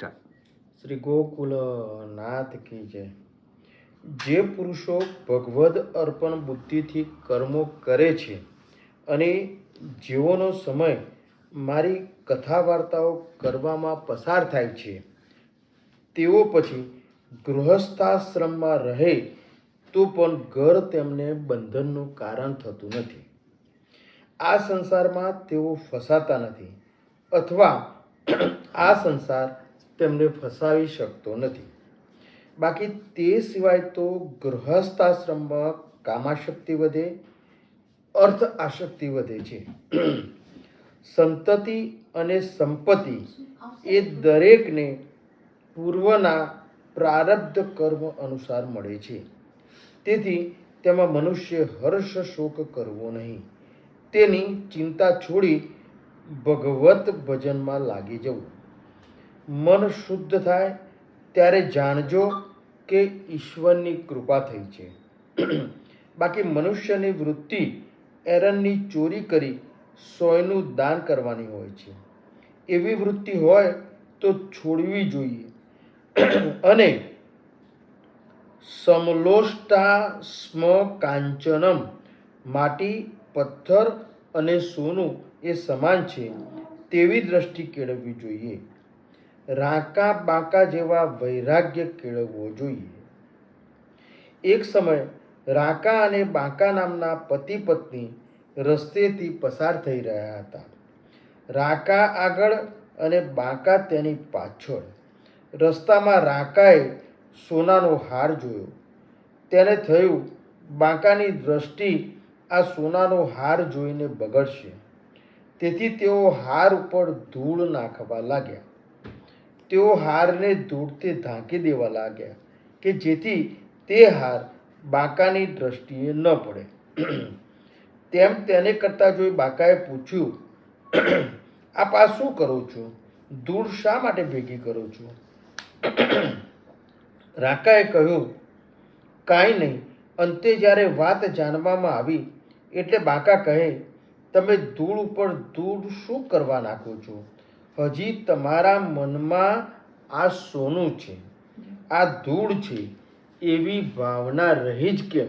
Start. Shri ગોકુલનાથ કી જય. જે પુરુષો ભગવદ અર્પણ બુદ્ધિથી કર્મો કરે છે અને જેઓનો સમય મારી કથા વાર્તાઓ કરવામાં પસાર થાય છે, તેઓ પછી ગૃહસ્થાશ્રમમાં રહે તો પણ ઘર તેમને બંધનનું કારણ થતું નથી. આ સંસારમાં તેઓ ફસાતા નથી અથવા આ સંસાર તેમને ફસાવી શકતો નથી. બાકી તે સિવાય તો ગૃહસ્થાશ્રમમાં કામાશક્તિ વધે અર્થ આશક્તિ વધે છે. સંતતિ અને સંપત્તિ એ દરેકને પૂર્વના પ્રારબ્ધ કર્મ અનુસાર મળે છે. તેથી તેમાં મનુષ્ય હર્ષ શોક કરવો નહીં. તેની ચિંતા છોડી ભગવત ભજનમાં લાગી જવું. મન શુદ્ધ થાય, ત્યારે જાણજો કે ઈશ્વરની કૃપા થઈ છે. બાકી મનુષ્યની વૃત્તિ એરનની ચોરી કરી સોયનું દાન કરવાની હોય છે. એવી વૃત્તિ હોય તો છોડવી જોઈએ. અને સમલોષ્ટા સ્મ કાંચનમ, માટી, પથ્થર અને સોનું એ સમાન છે તેવી દ્રષ્ટિ કેળવવી જોઈએ. રાકા બાકા જેવા વૈરાગ્ય કેળવવો જોઈએ. એક સમય રાકા અને બાકા નામના પતિ પત્ની રસ્તેથી પસાર થઈ રહ્યા હતા. રાકા આગળ અને બાકા તેની પાછળ. રસ્તામાં રાકાએ સોનાનો હાર જોયો. તેને થયું, બાકાની દ્રષ્ટિ આ સોનાનો હાર જોઈને બગડશે. તેથી તેઓ હાર ઉપર ધૂળ નાખવા લાગ્યા. તેઓ હારને ધૂળથી ઢાંકી દેવા લાગ્યા કે જેથી તે હાર બાકાની દ્રષ્ટિએ ન પડે. તેમ તેને કરતા જોઈ બાકાએ પૂછ્યું, આપ આ શું કરો છો? ધૂળ શા માટે ભેગી કરો છો? રાકાએ કહ્યું, કાંઈ નહીં, અંતે જ્યારે વાત જાણવામાં આવી, એટલે બાકા કહે, તમે ધૂળ ઉપર ધૂળ શું કરવા નાખો છો? હજી તમારા મનમાં આ સોનું છે, આ ધૂળ છે, એવી ભાવના રહી જ કેમ?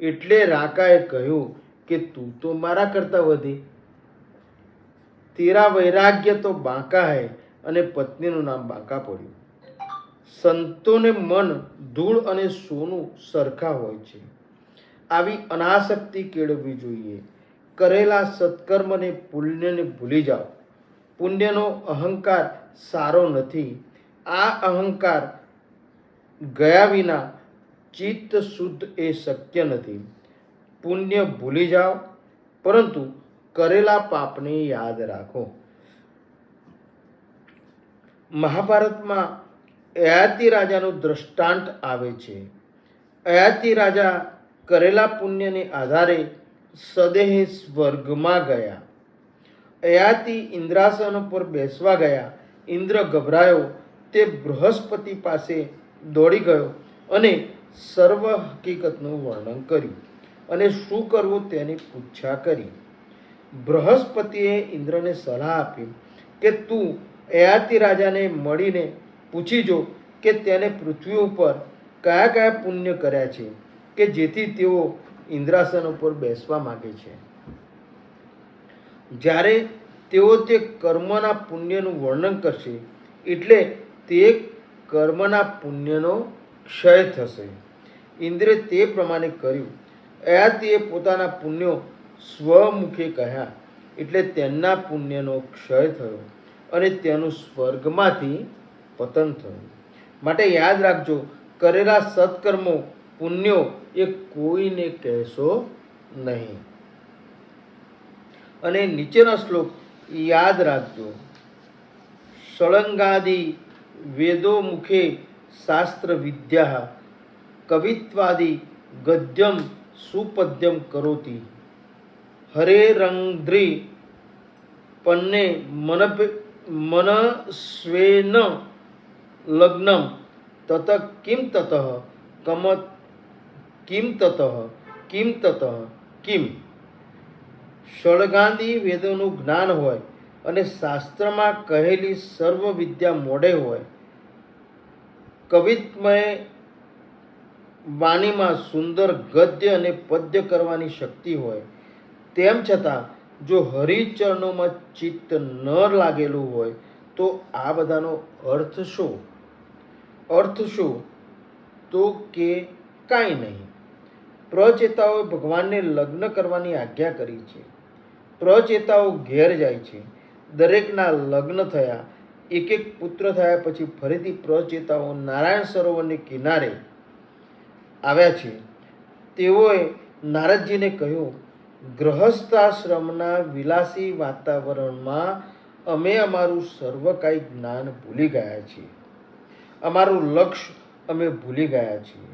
એટલે રાકાએ કહ્યું કે તું તો મારા કરતાં વધી. તેરા વૈરાગ્ય તો બાંકા હૈ અને પત્નીનું નામ બાંકા પડ્યું. સંતોને મન ધૂળ અને સોનું સરખા હોય છે. આવી અનાસક્તિ કેળવવી જોઈએ. કરેલા સત્કર્મને, પુણ્યને ભૂલી જાઓ. પુણ્યનો અહંકાર સારો નથી. આ અહંકાર ગયા વિના ચિત્ત શુદ્ધ એ શક્ય નથી. પુણ્ય ભૂલી જાઓ, પરંતુ કરેલા પાપને યાદ રાખો. મહાભારતમાં અયાતિ રાજાનું દ્રષ્ટાંત આવે છે. અયાતિ રાજા કરેલા પુણ્યને આધારે સદેહ સ્વર્ગમાં ગયા. અયાતિ ઇન્દ્રાસન પર બેસવા ગયા. ઇન્દ્ર ગભરાયો. તે બૃહસ્પતિ પાસે દોડી ગયો અને સર્વ હકીકતનું વર્ણન કર્યું અને શું કરવું તેની પૂછા કરી. બૃહસ્પતિએ ઇન્દ્રને સલાહ આપી કે તું અયાતિ રાજાને મળીને પૂછી જો કે તેને પૃથ્વી ઉપર કયા કયા પુણ્ય કર્યા છે કે જેથી તેઓ ઇન્દ્રાસન ઉપર બેસવા માગે છે. જ્યારે તેઓ તે કર્મના પુણ્યનું વર્ણન કરશે, એટલે તે કર્મના પુણ્યનો ક્ષય થશે. ઇન્દ્રે તે પ્રમાણે કર્યું. અયાતિએ પોતાના પુણ્યો સ્વમુખે કહ્યા, એટલે તેમના પુણ્યનો ક્ષય થયો અને તેનું સ્વર્ગમાંથી પતન થયું. માટે યાદ રાખજો, કરેલા સત્કર્મો પુણ્યો એ કોઈને કહેશો નહીં. અને નીચેનો શ્લોક યાદ રાખજો. સળંગાદિ વેદો મુખે શાસ્ત્ર વિદ્યા કવિત્વાદિ ગદ્યમ સુપદ્યમ કરોતી. હરે રંધ્રી પન્ને મન મનસ્વેન લગ્નમ તત કિમ તત કમ કિમ તત કિમ તત, કિમ ષડગાંધી વેદોનું જ્ઞાન હોય અને શાસ્ત્રમાં કહેલી સર્વ વિદ્યા મોડે હોય. કવિત્મય વાણીમાં સુંદર ગદ્ય અને પદ્ય કરવાની શક્તિ હોય. તેમ છતાં, જો હરિચરણોમાં ચિત્ત ન લાગેલું હોય, તો આ બધાનો અર્થ શું? અર્થ શું? તો કે કાંઈ નહીં. પ્રચેતાઓએ ભગવાનને લગ્ન કરવાની આજ્ઞા કરી છે. પ્રચેતાઓ ઘેર જાય છે. દરેકના લગ્ન થયા એક એક પુત્ર થયા પછી ફરીથી પ્રચેતાઓ નારાયણ સરોવરને કિનારે આવ્યા છે. તેઓએ નારદજીને કહ્યું ગ્રહસ્થાશ્રમના વિલાસી વાતાવરણમાં અમે અમારું સર્વકાય જ્ઞાન ભૂલી ગયા છીએ. અમારું લક્ષ્ય અમે ભૂલી ગયા છીએ.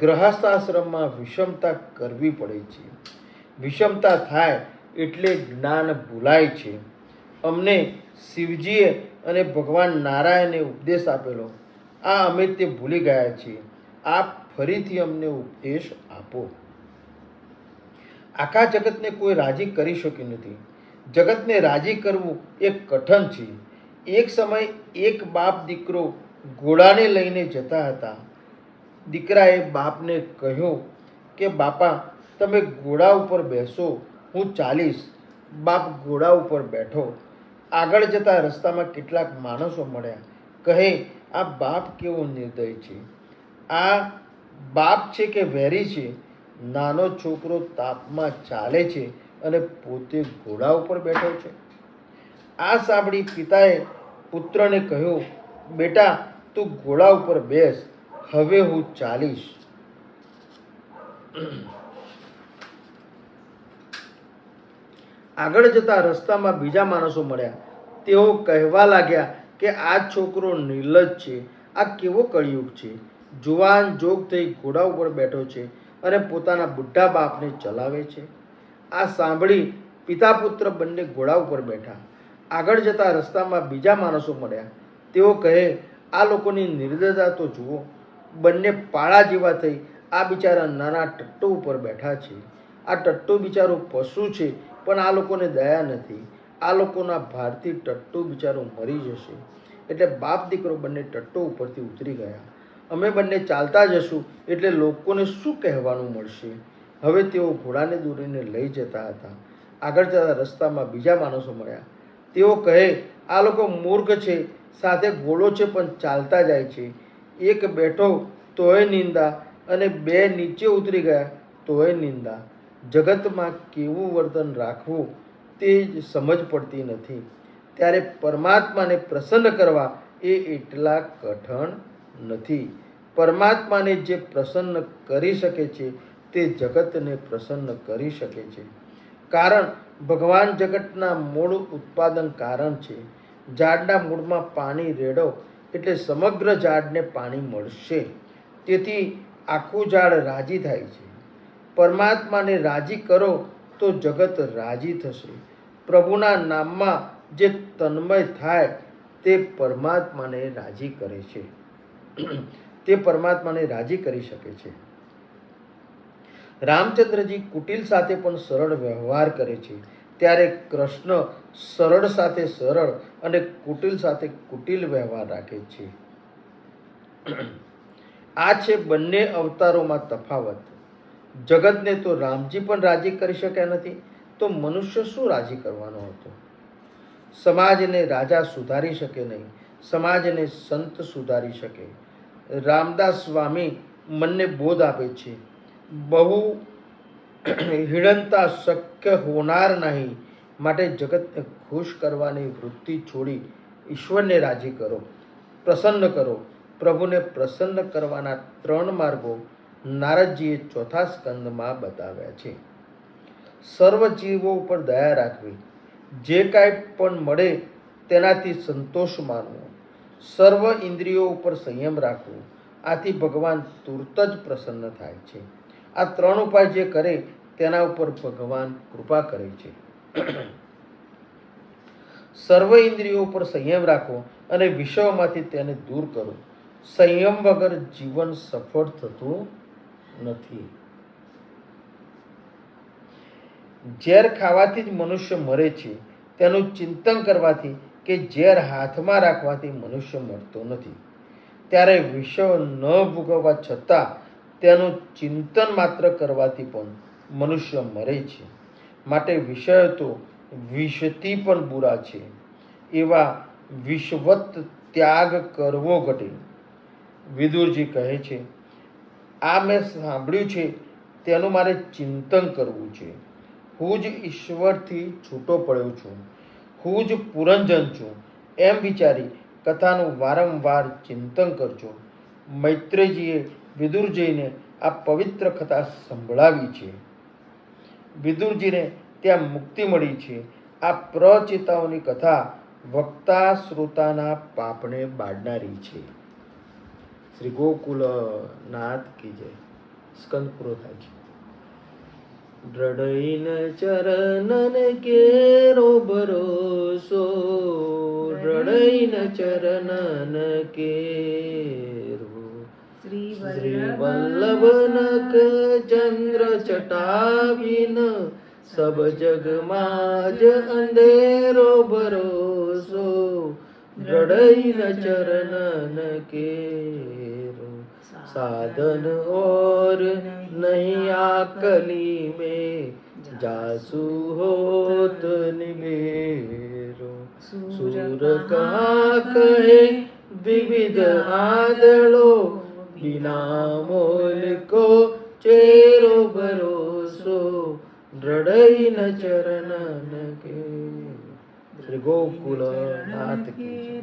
ગ્રહસ્થાશ્રમમાં વિષમતા કરવી પડે છે. વિષમતા થાય એટલે જ્ઞાન ભૂલાય છે. અમને શિવજીએ અને ભગવાન નારાયણે ઉપદેશ આપેલો. આ અમે તે ભૂલી ગયા છીએ. આપ ફરીથી અમને ઉપદેશ આપો. આખા જગતને કોઈ રાજી કરી શક્યું નથી. જગતને રાજી કરવું એક કઠણ છે. એક સમય એક બાપ દીકરો ઘોડાને લઈને જતા હતા. દીકરાએ બાપને કહ્યું કે, બાપા, તમે ઘોડા ઉપર બેસો. હું ચાલીશ બાપ ઘોડા ઉપર બેઠો. આગળ જતા રસ્તામાં કેટલાક માણસો મળ્યા. કહે, આ બાપ કેવો નિર્દય છે? આ બાપ છે કે વેરી છે? નાનો છોકરો તાપમાં ચાલે છે અને પોતે ઘોડા ઉપર બેઠો છે. આ સાંભળી પિતાએ પુત્રને કહ્યું, બેટા, તું ઘોડા ઉપર બેસ. હવે હું ચાલીશ આગળ જતા રસ્તામાં બીજા માણસો મળ્યા. તેઓ કહેવા લાગ્યા કે આ છોકરો નિર્લજ છે. આ કેવો કળિયુગ છે? જુવાન જોગ થઈ ઘોડા ઉપર બેઠો છે અને પોતાના બુઢા બાપને ચલાવે છે. આ સાંભળી પિતા પુત્ર બંને ઘોડા ઉપર બેઠા. આગળ જતા રસ્તામાં બીજા માણસો મળ્યા. તેઓ કહે, આ લોકોની નિર્દયતા તો જુઓ. બંને પાળા જેવા થઈ આ બિચારા નાના ટટ્ટો ઉપર બેઠા છે. આ ટટ્ટો બિચારો પશુ છે. પણ આ લોકોને દયા નથી. આ લોકોના ભારથી ટટ્ટો બિચારો મરી જશે. એટલે બાપ દીકરો બંને ટટ્ટો ઉપરથી ઉતરી ગયા. અમે બંને ચાલતા જશું એટલે લોકોને શું કહેવાનું મળશે? હવે તેઓ ઘોડાને દોરીને લઈ જતા હતા. આગળ જતા રસ્તામાં બીજા માણસો મળ્યા. તેઓ કહે, આ લોકો મૂર્ખ છે, સાથે ઘોડો છે પણ ચાલતા જાય છે. એક બેઠો તોય નિંદા અને બે નીચે ઉતરી ગયા તોય નિંદા. જગતમાં કેવું વર્તન રાખવું તે જ સમજ પડતી નથી. ત્યારે પરમાત્માને પ્રસન્ન કરવા એ એટલા કઠણ નથી. પરમાત્માને જે પ્રસન્ન કરી શકે છે, તે જગતને પ્રસન્ન કરી શકે છે. કારણ ભગવાન જગતના મૂળ ઉત્પાદન કારણ છે. ઝાડના મૂળમાં પાણી રેડો એટલે સમગ્ર ઝાડને પાણી મળશે. તેથી આખું ઝાડ રાજી થાય છે. પરમાત્માને રાજી કરો તો જગત રાજી થશે. પ્રભુના નામમાં જે તન્મય થાય તે પરમાત્માને રાજી કરે છે. તે પરમાત્માને રાજી કરી શકે છે. રામચંદ્રજી કુટિલ સાથે પણ સરળ વ્યવહાર કરે છે. ત્યારે કૃષ્ણ સરળ સાથે સરળ અને કુટિલ સાથે કુટિલ વ્યવહાર રાખે છે. આ છે બંને અવતારોમાં તફાવત. જગતને તો રામજી પણ રાજી કરી શક્યા નથી, તો મનુષ્ય શું રાજી કરવાનો હતો? સમાજને રાજા સુધારી શકે નહીં, સમાજને સંત સુધારી શકે. રામદાસ સ્વામી મનને બોધ આપે છે, બહુ હિણનતા શક્ય હોનાર નહીં, માટે જગતને ખુશ કરવાની વૃત્તિ છોડી ઈશ્વરને રાજી કરો, પ્રસન્ન કરો, પ્રભુને પ્રસન્ન કરવાના ત્રણ માર્ગો નારદજીએ ચોથા સ્કંદમાં બતાવ્યા છે. સર્વ જીવો ઉપર દયા રાખવી. જે કાંઈ પણ મળે તેનાથી સંતોષ માનવો. સર્વ ઇન્દ્રિયો ઉપર સંયમ રાખવો. આથી ભગવાન તુરત જ પ્રસન્ન થાય છે. આ ત્રણ ઉપાય જે કરે તેના ઉપર ભગવાન કૃપા કરે છે. સર્વ ઇન્દ્રિયો ઉપર સંયમ રાખો અને વિષયોમાંથી તેને દૂર કરો. સંયમ વગર જીવન સફળ થતું નથી. ઝેર ખાવાથી જ મનુષ્ય મરે છે, તેનું ચિંતન કરવાથી કે ઝેર હાથમાં રાખવાથી મનુષ્ય મરતો નથી. ત્યારે વિષયો ન ભોગવવા છતાં તેનું ચિંતન માત્ર કરવાથી પણ મનુષ્ય મરે છે. માટે વિષયો તો વિષથી પણ બુરા છે. એવા વિશ્વત ત્યાગ કરવો ઘટે. વિદુરજી કહે છે આ મેં સાંભળ્યું છે, તેનું મારે ચિંતન કરવું છે. હું જ ઈશ્વરથી છૂટો પડ્યો છું. હું જ પુરંજન છું. એમ વિચારી કથાનું વારંવાર ચિંતન કરજો. મૈત્રેયજીએ વિદુરજીને આ પવિત્ર કથા સંભળાવી છે. વિદુરજીને ત્યાં મુક્તિ મળી છે. આ પ્રચેતાઓની કથા વક્તા શ્રોતાના પાપને બાળનારી છે. શ્રી ગોકુલનાથ કી જય સ્કંદ પૂરો થાય છે. દ્રઢઈન ચરણન કેરો ભરોસો. દ્રઢઈન ચરણન કેરો. શ્રી શ્રી વલ્લભ વલ્લભનક ચંદ્ર ચટાવીન સબ જગમાં જ અંધેરો ભરોસો. દ્રઢઈન ચરણન કેરો. साधन और नहीं आकली में जासू हो निबेरो सूर कहा कहे विविध आदड़ो बिना मोल को चेरो भरोसो दृढ़ न चरण के श्री गोकुल नाथ की